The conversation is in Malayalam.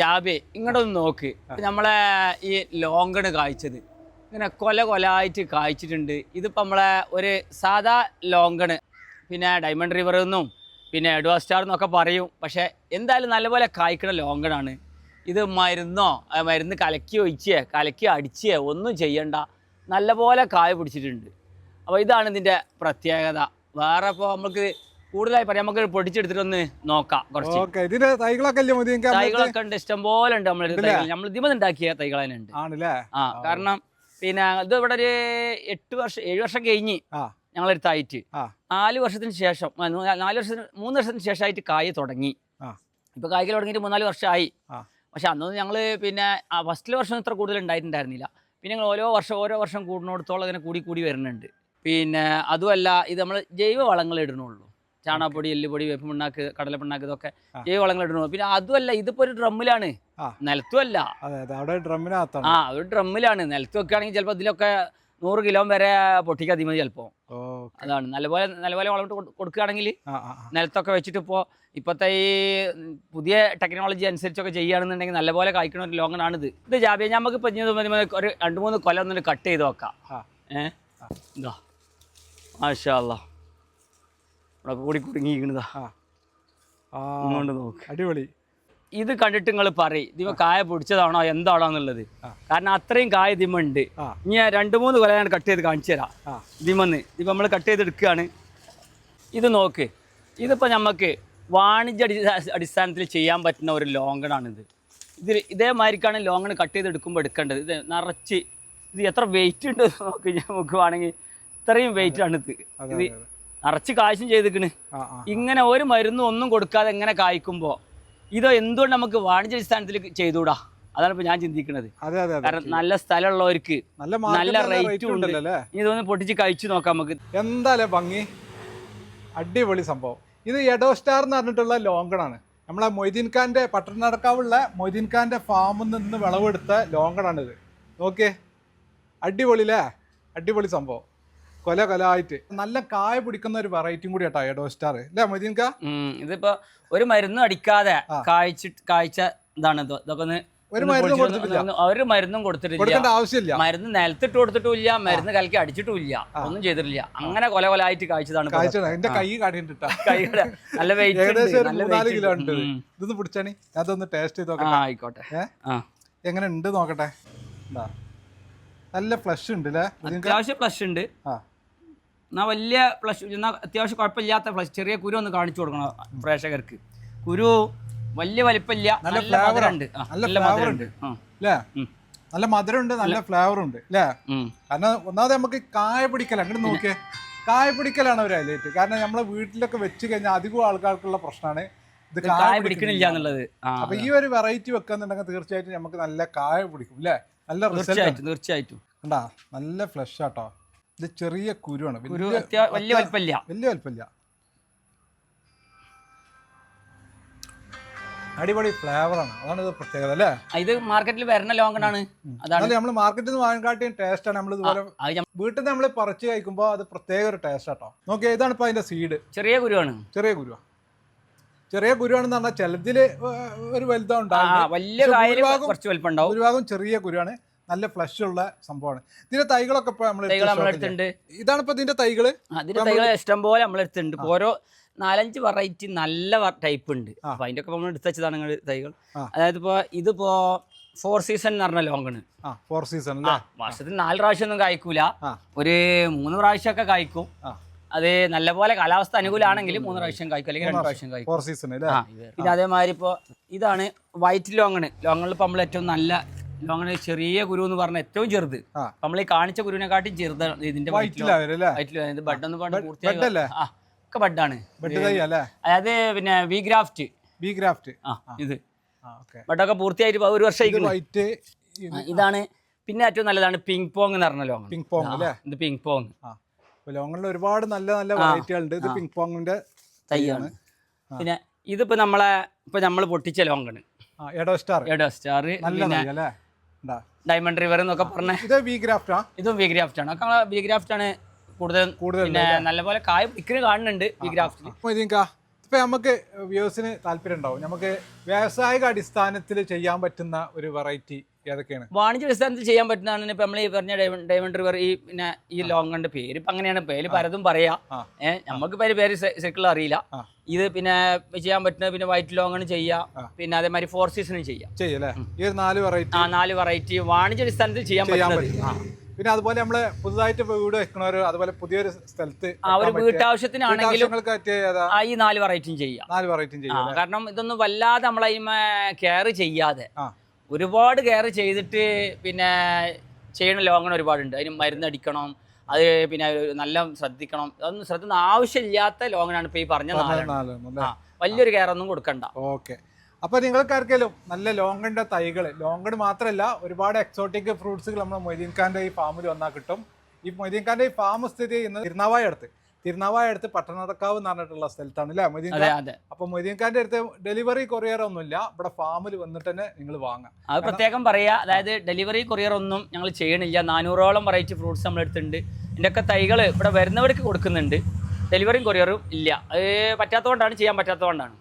ജാബെ ഇങ്ങോട്ടൊന്ന് നോക്ക്. നമ്മളെ ഈ ലോങ്കണ് കായ്ച്ചത് ഇങ്ങനെ കൊല കൊലായിട്ട് കായ്ച്ചിട്ടുണ്ട് ഇതിപ്പോൾ നമ്മളെ ഒരു സാധാ ലോങ്കണ് പിന്നെ ഡയമണ്ട് റിവർ എന്നും പിന്നെ എഡ്വാ സ്റ്റാർ എന്നൊക്കെ പറയും. പക്ഷേ എന്തായാലും നല്ലപോലെ കായ്ക്കണ ലോങ്കണാണ് ഇത് മരുന്നോ മരുന്ന് കലക്കി ഒഴിച്ചേ കലക്കി അടിച്ചേ ഒന്നും ചെയ്യണ്ട. നല്ലപോലെ കായ പിടിച്ചിട്ടുണ്ട്. അപ്പോൾ ഇതാണ് ഇതിന്റെ പ്രത്യേകത. വേറെ ഇപ്പോൾ നമുക്ക് കൂടുതലായി പറയാം. നമുക്ക് പൊടിച്ചെടുത്തിട്ടൊന്ന് നോക്കാം കുറച്ച്. ഇതിന്റെ തൈകളൊക്കെ തൈകളൊക്കെ ഉണ്ട്. ഇഷ്ടം പോലെ ഉണ്ട് നമ്മളെ തൈകൾ നമ്മൾ ഇതിമത് ഉണ്ടാക്കിയ തൈകൾ തന്നെ ഉണ്ട്. ആണല്ലേ? ആ കാരണം പിന്നെ ഇത് ഇവിടെ ഒരു എട്ട് വർഷം ഏഴ് വർഷം കഴിഞ്ഞ് ഞങ്ങളെടുത്തായിട്ട് നാല് വർഷത്തിന് ശേഷം നാല് വർഷത്തിന് മൂന്ന് വർഷത്തിന് ശേഷമായിട്ട് കായ് തുടങ്ങി. ഇപ്പൊ കായ്ക്കൽ തുടങ്ങിയിട്ട് മൂന്നാൽ വർഷമായി. പക്ഷെ അന്നൊന്നും ഞങ്ങൾ പിന്നെ ഫസ്റ്റിലെ വർഷം ഇത്ര കൂടുതൽ ഉണ്ടായിട്ടുണ്ടായിരുന്നില്ല. പിന്നെ ഞങ്ങൾ ഓരോ വർഷം ഓരോ വർഷം കൂടുന്നിടത്തോളം ഇങ്ങനെ കൂടി കൂടി വരുന്നുണ്ട്. പിന്നെ അതുമല്ല ഇത് നമ്മൾ ജൈവ വളങ്ങൾ ഇടണുള്ളൂ ചാണകപ്പൊടി എല്ലുപൊടി വേപ്പ് പിണ്ണാക്ക് കടല പിണ്ണാക്ക് ഇതൊക്കെ. ജൈവ വളങ്ങൾ ഇടുന്നു പിന്നെ അതുമല്ല ഇതിപ്പോ ഒരു ഡ്രമ്മിലാണ്. നിലത്തുമല്ല. ആ ഒരു ഡ്രമ്മിലാണ്. നിലത്ത് വെക്കുകയാണെങ്കിൽ ചിലപ്പോൾ ഇതിലൊക്കെ നൂറ് കിലോ വരെ പൊട്ടിക്കാതി മതി ചിലപ്പോൾ അതാണ്. നല്ലപോലെ നല്ലപോലെ വളം ഇട്ട് കൊടു- കൊടുക്കുകയാണെങ്കിൽ. നിലത്തൊക്കെ വെച്ചിട്ട് ഇപ്പോ ഇപ്പോഴത്തെ ഈ പുതിയ ടെക്നോളജി അനുസരിച്ചൊക്കെ ചെയ്യുകയാണെന്നുണ്ടെങ്കിൽ നല്ലപോലെ കായ്ക്കുന്ന ഒരു ലോങ്ങണാണിത് ഇത് ജാബിയ നമുക്ക് ഇപ്പം ഒരു രണ്ട് മൂന്ന് കൊല്ലം ഒന്നിട്ട് കട്ട് ചെയ്ത് നോക്കാം. ഏഹ് എന്താ ഇതാ മാഷാ അല്ലാ ഇവിടെ കൂടി കുടുങ്ങിയിരിക്കണതാ. നോക്ക്. അടിപൊളി. ഇത് കണ്ടിട്ട് നിങ്ങൾ പറയും ഇതിമ കായ പൊടിച്ചതാണോ എന്താണോ എന്നുള്ളത് കാരണം അത്രയും കായ ഇതിമ ഉണ്ട്. ഇനി രണ്ട് മൂന്ന് കൊല ഞാൻ കട്ട് ചെയ്ത് കാണിച്ചു തരാം. ഇതിമന്ന്. ഇതിപ്പോൾ നമ്മൾ കട്ട് ചെയ്തെടുക്കുകയാണ് ഇത് നോക്ക്. ഇതിപ്പോൾ നമുക്ക് വാണിജ്യ അടിസ്ഥാനത്തിൽ ചെയ്യാൻ പറ്റുന്ന ഒരു ലോങ്ങണാണിത്. ഇതിൽ ഇതേമാതിരിക്കാണ് ലോങ്ങൺ കട്ട് ചെയ്ത് എടുക്കുമ്പോൾ എടുക്കേണ്ടത്. ഇത് നിറച്ച് ഇത് എത്ര വെയിറ്റ് ഉണ്ട് നോക്കി. നമുക്ക് വേണമെങ്കിൽ ഇത്രയും വെയിറ്റ് ആണ് ഇത്. നിറച്ച് കാശും ചെയ്തിക്കണ്. ഇങ്ങനെ ഒരു മരുന്നും ഒന്നും കൊടുക്കാതെ എങ്ങനെ കായ്ക്കുമ്പോൾ ഇതോ എന്തുകൊണ്ട് നമുക്ക് വാണിജ്യ അടിസ്ഥാനത്തിൽ ചെയ്തുകൂടാ? അതാണ് ഇപ്പൊ ഞാൻ ചിന്തിക്കുന്നത് കാരണം നല്ല സ്ഥലമുള്ളവർക്ക് നല്ല റേറ്റും ഉണ്ട്. ഉണ്ടല്ലോ? അല്ലേ ഇനി ഇതൊന്ന് പൊട്ടിച്ച് കഴിച്ചു നോക്കാം നമുക്ക്. എന്തായാലും ഭംഗി? അടിപൊളി സംഭവം. ഇത് എഡോ സ്റ്റാർ എന്ന് പറഞ്ഞിട്ടുള്ള ലോങ്കണാണ് നമ്മളെ മൊയ്തീൻ ഖാന്റെ പട്ടണടക്കാവുള്ള മൊയ്തീൻ ഖാന്റെ ഫാമിൽ നിന്ന് വിളവെടുത്ത ലോങ്കണാണിത് അടിപൊളി അല്ലേ അടിപൊളി സംഭവം. കൊല കൊലായിട്ട് നല്ല കായ പിടിക്കുന്ന ഒരു വെറൈറ്റിയും കൂടി കേട്ടോ എഡോ സ്റ്റാർ അല്ലേ മൊയ്തീൻക ഇതിപ്പോ ഒരു മരുന്നും അടിക്കാതെ. കായ്ച്ചിട്ട് കായ്ച്ച ഇതാണ് ഇത്. ഇതൊക്കെ ഒന്ന് ഒരു മരുന്നും കൊടുത്തിട്ടില്ല. ഒന്ന് ഒരു മരുന്നും കൊടുത്തിട്ടില്ല. കൊടുക്കേണ്ട ആവശ്യമില്ല. മരുന്ന് നിലത്തിട്ട് കൊടുത്തിട്ടില്ല മരുന്ന് കലക്കി അടിച്ചിട്ടില്ല ഒന്നും ചെയ്തിട്ടില്ല. അങ്ങനെ കൊല കൊലായിട്ട് കാഴ്ചതാണ് എന്റെ കൈ കാണിട്ടാ നല്ല വെയിറ്റ് ഏകദേശം ഒരു നല്ല മൂന്നാൽ weight കിലോ ഉണ്ട്. ഉണ്ട്. ഇത്. ഉം. ഇതൊന്ന് പിടിച്ചാണി. അതൊന്ന് ടേസ്റ്റ് ചെയ്ത് ആ നോക്കട്ടെ. ആയിക്കോട്ടെ. എങ്ങനെ ഉണ്ട് നോക്കട്ടെ. നല്ല ഫ്ലഷ് ഉണ്ട് അല്ലേ അത്യാവശ്യം ഫ്ലഷ് ഉണ്ട്. ആ. എന്നാ വലിയ ഫ്ലഷ് എന്നാൽ അത്യാവശ്യം കുഴപ്പമില്ലാത്ത പ്ലസ് ചെറിയ കുരു ഒന്ന് കാണിച്ചു കൊടുക്കണം പ്രേക്ഷകർക്ക്. കുരു വലിയ വലിപ്പമില്ല നല്ല ഫ്ലേവർ ഉണ്ട് നല്ല മധുരമുണ്ട്. അല്ലേ നല്ല മധുരമുണ്ട് നല്ല ഫ്ലേവർ ഉണ്ട് അല്ലേ കാരണം ഒന്നാമത് നമുക്ക് കായ പിടിക്കല അങ്ങോട്ട് നോക്കിയേ. കായ പിടിക്കലാണ് ഒരു ഹൈലൈറ്റ് കാരണം നമ്മളെ വീട്ടിലൊക്കെ വെച്ച് കഴിഞ്ഞാൽ അധികം ആൾക്കാർക്കുള്ള പ്രശ്നമാണ് ഇത് കായ പിടിക്കണില്ല എന്നുള്ളത്. അപ്പൊ ഈ ഒരു വെറൈറ്റി വെക്കാന്നുണ്ടെങ്കിൽ തീർച്ചയായിട്ടും നമുക്ക് നല്ല കായ പിടിക്കും അല്ലേ നല്ല റിസൾട്ട് തീർച്ചയായിട്ടും തീർച്ചയായിട്ടും. കണ്ടാ? നല്ല ഫ്ലഷ് ആട്ടോ ഇത് ചെറിയ കുരുവാണ്. വലിയ അത്യാ- വലിയ വലിപ്പമില്ല വലിയ വലിപ്പമില്ല അടിപൊളി ഫ്ലേവറാണ് അതാണ് ഇത് പ്രത്യേകത അല്ലേ? ആ, ഇത് മാർക്കറ്റിൽ വരുന്ന ലോങ്ങണാണ് അതാണ്. എന്നാലും നമ്മൾ മാർക്കറ്റിൽ നിന്ന് വാങ്ങിക്കാട്ടിയും ടേസ്റ്റ് ആണ് നമ്മൾ ഇതുപോലെ അത് ഞമ്മ- വീട്ടിൽ നിന്ന് നമ്മൾ പറിച്ച് കഴിക്കുമ്പോൾ അത് പ്രത്യേക ഒരു ടേസ്റ്റ് ആട്ടോ. നോക്കി ഇതാണ് ഇപ്പൊ അതിന്റെ സീഡ് ചെറിയ കുരുവാണ്. ചെറിയ കുരുവാ. ചെറിയ കുരുവാണെന്ന് പറഞ്ഞാൽ ചിലതിൽ ഒരു വലുതാണ് ആ ഉണ്ടാവും വലിയ കായൽ ഭൂരിഭാഗം- കുറച്ച് വലിപ്പം ഉണ്ടാവും. ഭൂരിഭാഗം ചെറിയ കുരുവാണ്. നല്ല ഫ്ലഷ് ഉള്ള സംഭവമാണ്. ഇതിന്റെ തൈകളൊക്കെ നമ്മൾ ഇതാണ് ഇപ്പൊ ഇതിന്റെ തൈകൾ? അതിന്റെ തൈകൾ ഇഷ്ടം പോലെ ഇപ്പൊ ഓരോ നാലഞ്ച് വെറൈറ്റി നല്ല ടൈപ്പ് ഉണ്ട്. അപ്പൊ അതിന്റെ ഒക്കെ നമ്മൾ എടുത്ത് വെച്ചതാണ് നിങ്ങൾ തൈകൾ. അതായത് ഇപ്പൊ ഇതിപ്പോ ഫോർ സീസൺ എന്ന് പറഞ്ഞ ലോങ്ങാണ് ഫോർ സീസൺ വർഷത്തിൽ നാല് പ്രാവശ്യം ഒന്നും കായ്ക്കൂല. ഒരു മൂന്ന് പ്രാവശ്യമൊക്കെ കായ്ക്കും. ആ. അത് നല്ലപോലെ കാലാവസ്ഥ അനുകൂലമാണെങ്കിൽ മൂന്ന് പ്രാവശ്യം കായ്ക്കും. അല്ലെങ്കിൽ രണ്ട് പ്രാവശ്യം. കായ്ക്കും. ഫോർ സീസൺ പിന്നെ അതേമാതിരി ഇപ്പോൾ ഇതാണ് വൈറ്റ് ലോങ്ങണ് ലോങ്ങണിൽ ഇപ്പോൾ നമ്മൾ ഏറ്റവും നല്ല ലോങ്ങണ് ചെറിയ ഗുരു എന്ന് പറഞ്ഞ ഏറ്റവും ചെറുത്. നമ്മൾ ഈ കാണിച്ച കുരുവിനെക്കാട്ടും ചെറുതാണ് ഇതിന്റെ ബഡ് ഒന്ന് പറഞ്ഞ് പൂർത്തിയായി? ആ ഒക്കെ ബഡാണ്. അതായത് പിന്നെ വി ഗ്രാഫ്റ്റ്. V graft. ആ ഇത്. ബഡൊക്കെ പൂർത്തിയായിട്ട് ഒരു വർഷം ഇതാണ് പിന്നെ ഏറ്റവും നല്ലതാണ് പിങ് പോങ് എന്ന് പറഞ്ഞ ലോങ് പിങ് പോങ് അല്ലേ? ഇത് പിങ് പോങ് ആ. ലോങ്ങളിൽ ഒരുപാട് നല്ല നല്ല വെറൈറ്റികളുണ്ട് ഇത് പിങ് പോങ്ങിന്റെ തൈയാണ് പിന്നെ ഇതിപ്പോ നമ്മളെ ഇപ്പൊ നമ്മൾ പൊട്ടിച്ച ലോങ്ങാണ്. എഡോ സ്റ്റാർ. എഡോ സ്റ്റാർ. പിന്നെ. ഡയമണ്ട് റിവർ എന്നൊക്കെ പറഞ്ഞ ഇത് ബി ഗ്രാഫ്റ്റാ ഇതും വി ഗ്രാഫ്റ്റ് ആണ്. ഒക്കെ വി ഗ്രാഫ്റ്റ് ആണ് കൂടുതൽ കൂടുതൽ പിന്നെ നല്ലപോലെ കായ പിക്കിന് കാണുന്നുണ്ട് വി ഗ്രാഫ്റ്റിൽ ഇപ്പൊ നമുക്ക് വ്യൂസിന് താല്പര്യം ഉണ്ടാവും. നമുക്ക് വ്യാവസായിക അടിസ്ഥാനത്തിൽ ചെയ്യാൻ പറ്റുന്ന ഒരു വെറൈറ്റി ഏതൊക്കെയാണ് വാണിജ്യ അടിസ്ഥാനത്തിൽ ചെയ്യാൻ പറ്റുന്നതാണ് ഇപ്പൊ നമ്മൾ ഈ പറഞ്ഞ ഡയമണ്ട് ഡയമണ്ട് റിവർ ഈ പിന്നെ ഈ ലോങ്ങണ്ട് പേര് ഇപ്പൊ അങ്ങനെയാണ്. പേര് പലതും പറയാ. ഏഹ് നമുക്ക് പേര് പേര് ശരിക്കുള്ള അറിയില്ല. ഇത് പിന്നെ ചെയ്യാൻ പറ്റുന്നത് പിന്നെ വൈറ്റ് ലോങ്ങണ് ചെയ്യാം. പിന്നെ അതേമാതിരി ഫോർ സീസണും ചെയ്യാം. നാല് വെറൈറ്റി ആ നാല് വെറൈറ്റി വാണിജ്യ അടിസ്ഥാനത്തിൽ ചെയ്യാൻ പറ്റുന്നത്. പറ്റും. പിന്നെ അതുപോലെ നമ്മൾ പുതുതായിട്ട് വീട് വെക്കണവര് അതുപോലെ പുതിയൊരു സ്ഥലത്ത് ആ ഒരു വീട്ടാവശ്യത്തിനാണെങ്കിലും ഈ നാല് വെറൈറ്റിയും ചെയ്യാം. നാല് വെറൈറ്റിയും ചെയ്യാം കാരണം ഇതൊന്നും വല്ലാതെ നമ്മളെ കെയർ ചെയ്യാതെ. ഒരുപാട് കെയർ ചെയ്തിട്ട് പിന്നെ ചെയ്യണ ലോങ്ങൺ ഒരുപാടുണ്ട്. അതിന് മരുന്നടിക്കണം അത് പിന്നെ നല്ല ശ്രദ്ധിക്കണം. അതൊന്നും ശ്രദ്ധിക്കുന്ന ആവശ്യമില്ലാത്ത ലോങ്ങനാണ് ഇപ്പൊ ഈ പറഞ്ഞ നാലെണ്ണം. നാലെണ്ണം ആ വലിയൊരു കെയർ ഒന്നും കൊടുക്കണ്ട. ഓക്കെ. അപ്പൊ നിങ്ങൾക്കാർക്കെങ്കിലും നല്ല ലോങ്ങന്റെ തൈകൾ ലോങ്കൺ മാത്രമല്ല ഒരുപാട് എക്സോട്ടിക് ഫ്രൂട്ട്സുകൾ നമ്മൾ മൊയ്തീൻ ഖാന്റെ ഈ ഫാമിൽ വന്നാൽ കിട്ടും. ഈ മൊയ്തീൻ ഖാന്റെ ഈ ഫാം സ്ഥിതി ചെയ്യുന്നത് തിരുനാവായ അടുത്ത്. തിരുനാവായ അടുത്ത് പട്ടണക്കാവ് എന്ന് പറഞ്ഞിട്ടുള്ള സ്ഥലത്താണ് അല്ലേ മൊയ്തീൻ അപ്പൊ മൊയ്തീൻ ഖാന്റെ അടുത്ത് ഡെലിവറി കൊറിയർ ഒന്നും ഇല്ല ഇവിടെ ഫാമിൽ വന്നിട്ട് തന്നെ നിങ്ങൾ വാങ്ങാം. അത് പ്രത്യേകം പറയാ അതായത് ഡെലിവറി കൊറിയർ ഒന്നും ഞങ്ങൾ ചെയ്യണില്ല. നാനൂറോളം വെറൈറ്റി ഫ്രൂട്ട്സ് നമ്മൾ എടുത്തിട്ടുണ്ട് ഇതിന്റെയൊക്കെ തൈകൾ ഇവിടെ വരുന്നവർക്ക് കൊടുക്കുന്നുണ്ട്. ഡെലിവറിയും കൊറിയറും ഇല്ല. അത് പറ്റാത്തതുകൊണ്ടാണ് ചെയ്യാൻ പറ്റാത്തതുകൊണ്ടാണ്.